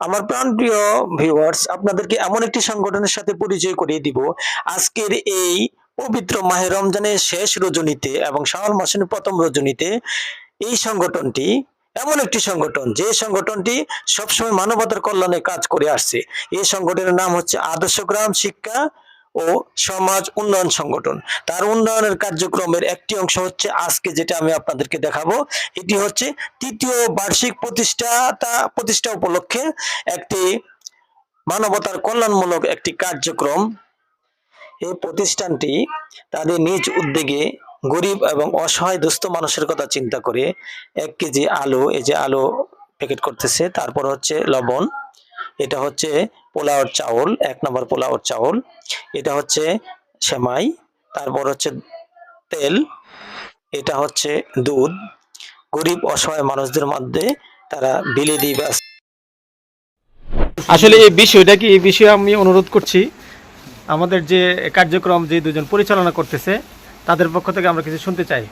আমার প্রাণপ্রিয় ভিউয়ার্স আপনাদেরকে এমন একটি সংগঠনের সাথে পরিচয় করিয়ে দিব। আজকের এই পবিত্র মাহে রমজানের শেষ রজনীতে এবং শাওয়াল মাসের প্রথম রজনীতে এই সংগঠনটি এমন একটি সংগঠন, যে সংগঠনটি সবসময় মানবতার কল্যাণে কাজ করে আসছে। এই সংগঠনের নাম হচ্ছে আদর্শ গ্রাম শিক্ষা ও সমাজ উন্নয়ন সংগঠন। তার উন্নয়নের কার্যক্রমের একটি অংশ হচ্ছে আজকে যেটা আমি আপনাদেরকে দেখাবো। এটি হচ্ছে তৃতীয় বার্ষিক প্রতিষ্ঠাতা প্রতিষ্ঠা উপলক্ষে একটি মানবতার কল্যাণমূলক একটি কার্যক্রম। এই প্রতিষ্ঠানটি তাদের নিজ উদ্যোগে গরিব এবং অসহায় দুস্থ মানুষের কথা চিন্তা করে এক কেজি আলু, এই যে আলু প্যাকেট করতেছে, তারপর হচ্ছে লবণ। এটা হচ্ছে পোলাওর চাউল এক নম্বর পোলাওর চাউল। এটা হচ্ছে সেমাই তারপর হচ্ছে তেল এটা হচ্ছে দুধ। গরিব অসহায় মানুষদের মধ্যে তারা বিলে দিয়ে ব্যস্ত। আসলে এই বিষয়টা কি? এই বিষয়ে আমি অনুরোধ করছি আমাদের যে কার্যক্রম যে দুজন পরিচালনা করতেছে তাদের পক্ষ থেকে আমরা কিছু শুনতে চাই।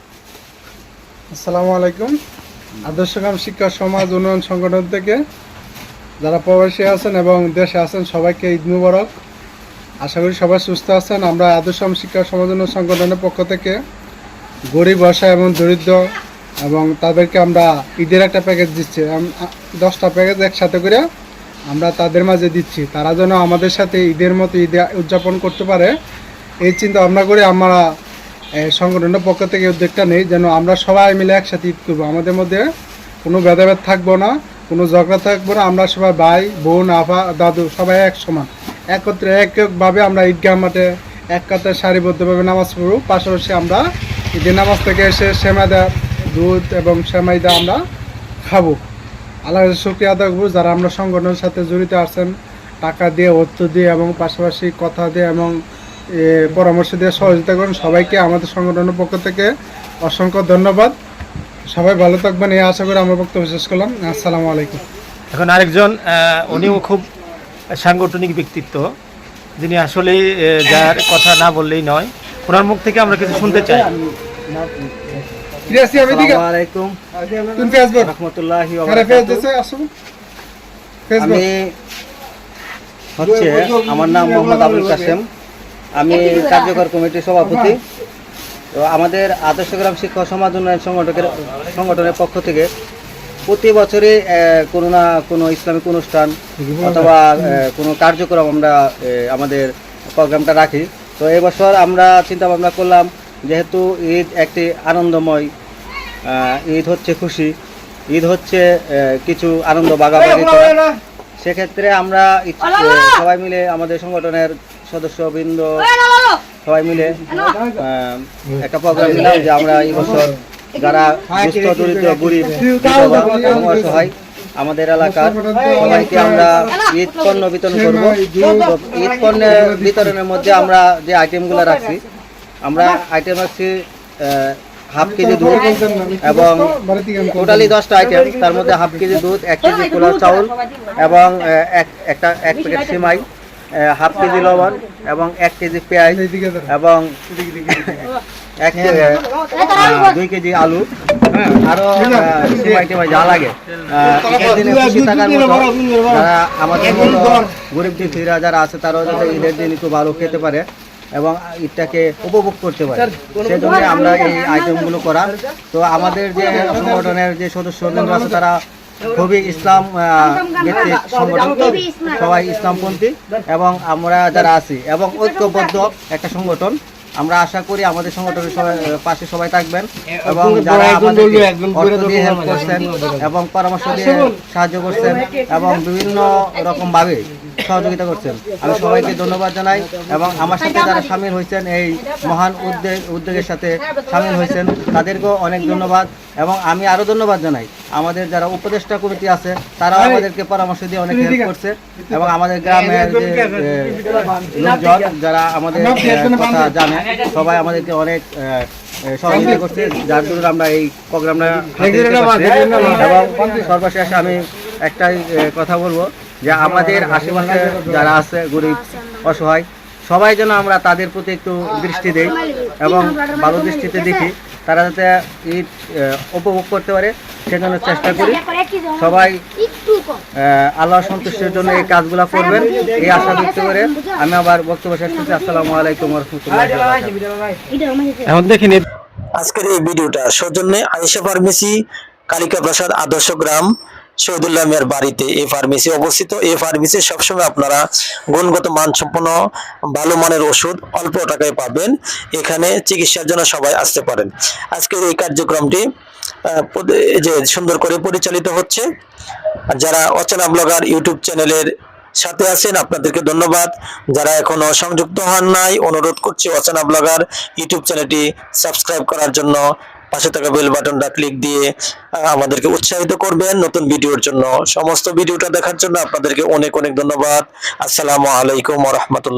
আসসালামু আলাইকুম। আদর্শগ্রাম শিক্ষা সমাজ উন্নয়ন সংগঠন থেকে যারা প্রবাসী আছেন এবং দেশে আছেন, সবাইকে ঈদ মুবারক। আশা করি সবাই সুস্থ আছেন। আমরা আদর্শগ্রাম শিক্ষা উন্নয়ন সংগঠনের পক্ষ থেকে গরিব, অসহায় এবং দরিদ্র এবং তাদেরকে আমরা ঈদের একটা প্যাকেজ দিচ্ছি। দশটা প্যাকেজ একসাথে করে আমরা তাদের মাঝে দিচ্ছি। তারা যেন আমাদের সাথে ঈদের মতো ঈদে উদযাপন করতে পারে, এই চিন্তা ভাবনা করে আমরা সংগঠনের পক্ষ থেকে উদ্যোগটা নেই। যেন আমরা সবাই মিলে একসাথে ঈদ করব। আমাদের মধ্যে কোনো ভেদাভেদ থাকব না। কোনো ঝগড়া থাকব না, আমরা সবাই ভাই, বোন আফা দাদু, সবাই এক সমান একত্রে এক একভাবে আমরা ঈদগাহ মাঠে এক কাতার সারিবদ্ধভাবে নামাজ পড়ব। পাশাপাশি আমরা ঈদের নামাজ থেকে এসে সেমাইদা, দুধ এবং সেমাইদা আমরা খাব। আল্লাহ শুক্রিয়া আদায় করব যারা আমরা সংগঠনের সাথে জড়িত আছেন। টাকা দিয়ে, অর্থ দিয়ে এবং পাশাপাশি কথা দিয়ে এবং পরামর্শ দিয়ে সহযোগিতা করেন। সবাইকে আমাদের সংগঠনের পক্ষ থেকে অসংখ্য ধন্যবাদ। সবাই ভালো থাকবেন এই আশা করে আমার বক্তব্য শেষ করলাম। আসসালামু আলাইকুম। এখন আরেকজন উনিও খুব সাংগঠনিক ব্যক্তিত্ব যিনি আসলে যার কথা না বললেই নয়। ওনার মুখ থেকে আমরা কিছু শুনতে চাই। আমার নাম মোহাম্মদ আবুল কাসেম আমি কার্যকর কমিটির সভাপতি। তো আমাদের আদর্শগ্রাম শিক্ষা সমাজ উন্নয়ন সংগঠকের সংগঠনের পক্ষ থেকে প্রতি বছরই কোনো না কোনো ইসলামিক অনুষ্ঠান অথবা কোনো কার্যক্রম আমরা আমাদের প্রোগ্রামটা রাখি। তো এবছর আমরা চিন্তা ভাবনা করলাম যেহেতু ঈদ একটি আনন্দময় ঈদ হচ্ছে খুশি ঈদ হচ্ছে কিছু আনন্দ বাগাবাগি করা। সেক্ষেত্রে আমরা সবাই মিলে আমাদের সংগঠনের সদস্যবৃন্দ সবাই মিলে একটা প্রোগ্রাম নিলাম যে আমরা এই বছর যারা দুস্থ দরিদ্র গরিব এবং আমাদের এলাকার সবাইকে আমরা ঈদ পণ্য বিতরণ করব। ঈদ পণ্যের বিতরণের মধ্যে আমরা যে আইটেমগুলো রাখছি, আমরা আইটেম রাখছি হাফ কেজি দুধ এবং টোটালি দশটা আইটেম তার মধ্যে হাফ কেজি দুধ, এক কেজি পোলাও চাউল এবং এক, একটা, এক প্যাকেট সিমাই হাফ কেজি লবণ এবং এক কেজি পেঁয়াজ এবং দুই কেজি আলু, আরও যা লাগে। আমাদের গরিব দুঃখীরা যারা আছে, তারাও যাতে ঈদের দিন একটু ভালো খেতে পারে এবং ঈদটাকে উপভোগ করতে পারে। সেজন্য আমরা এই আইটেমগুলো করা। তো আমাদের যে সংগঠনের যে সদস্য আছে, তারা খুবই ইসলাম আহ, ভিত্তিক সংগঠন সবাই ইসলামপন্থী এবং আমরা যারা আছি এবং ঐক্যবদ্ধ একটা সংগঠন আমরা আশা করি আমাদের সংগঠনের সবাই পাশে সবাই থাকবেন এবং যারা আমাদের অর্থ দিয়ে হেল্প করছেন এবং পরামর্শ দিয়ে সাহায্য করছেন এবং বিভিন্ন রকম ভাবে সহযোগিতা করছেন। আমি সবাইকে ধন্যবাদ জানাই এবং আমার সাথে যারা সামিল হয়েছেন এই মহান উদ্যোগ উদ্যোগের সাথে সামিল হয়েছেন তাদেরকেও অনেক ধন্যবাদ এবং আমি আরও ধন্যবাদ জানাই। আমাদের যারা উপদেষ্টা কমিটি আছে তারাও আমাদেরকে পরামর্শ দিয়ে অনেক হেল্প করছে এবং আমাদের গ্রামের যে লোকজন যারা আমাদের কথা জানে সবাই আমাদেরকে অনেক সহযোগিতা করছে যার জন্য আমরা এই প্রোগ্রামটা। এবং সর্বশেষ আমি একটাই কথা বলব যে আমাদের আশেপাশে যারা আছে গরিব, অসহায়, সবাই যেন আমরা তাদের প্রতি একটু দৃষ্টি দেই এবং ভালো দৃষ্টিতে দেখি, তারা যাতে ঈদ উপভোগ করতে পারে, সেজন্য চেষ্টা করি। সবাই আল্লাহ সন্তুষ্টির জন্য এই কাজগুলো করবেন, এই আশা ব্যক্ত করে আমি আবার বক্তব্য শেষ করছি। আসসালামু আলাইকুম এখন দেখি আজকের এই ভিডিওটা সৌজন্যে আয়েশা ফার্মেসি, কালিকা প্রসাদ আদর্শ গ্রাম শহীদুল্লাহ মেয়ের বাড়িতে এই ফার্মেসি অবস্থিত। এই ফার্মেসি সবসময় আপনারা গুণগত মানসম্পন্ন, ভালো মানের ওষুধ অল্প টাকায় পাবেন। এখানে চিকিৎসার জন্য সবাই আসতে পারেন। আজকের এই কার্যক্রমটি যে সুন্দর করে পরিচালিত হচ্ছে। যারা অচেনা ব্লগার, ইউটিউব চ্যানেলের সাথে আছেন, আপনাদেরকে ধন্যবাদ। যারা এখনও সংযুক্ত হন নাই, অনুরোধ করছি অচেনা ব্লগার, ইউটিউব চ্যানেলটি সাবস্ক্রাইব করার জন্য পাশে থাকা বেল বাটনটা ক্লিক দিয়ে আমাদেরকে উৎসাহিত করবেন নতুন ভিডিওর জন্য। সমস্ত ভিডিওটা দেখার জন্য আপনাদেরকে অনেক অনেক ধন্যবাদ। আসসালামু আলাইকুম রহমতুল্লাহ।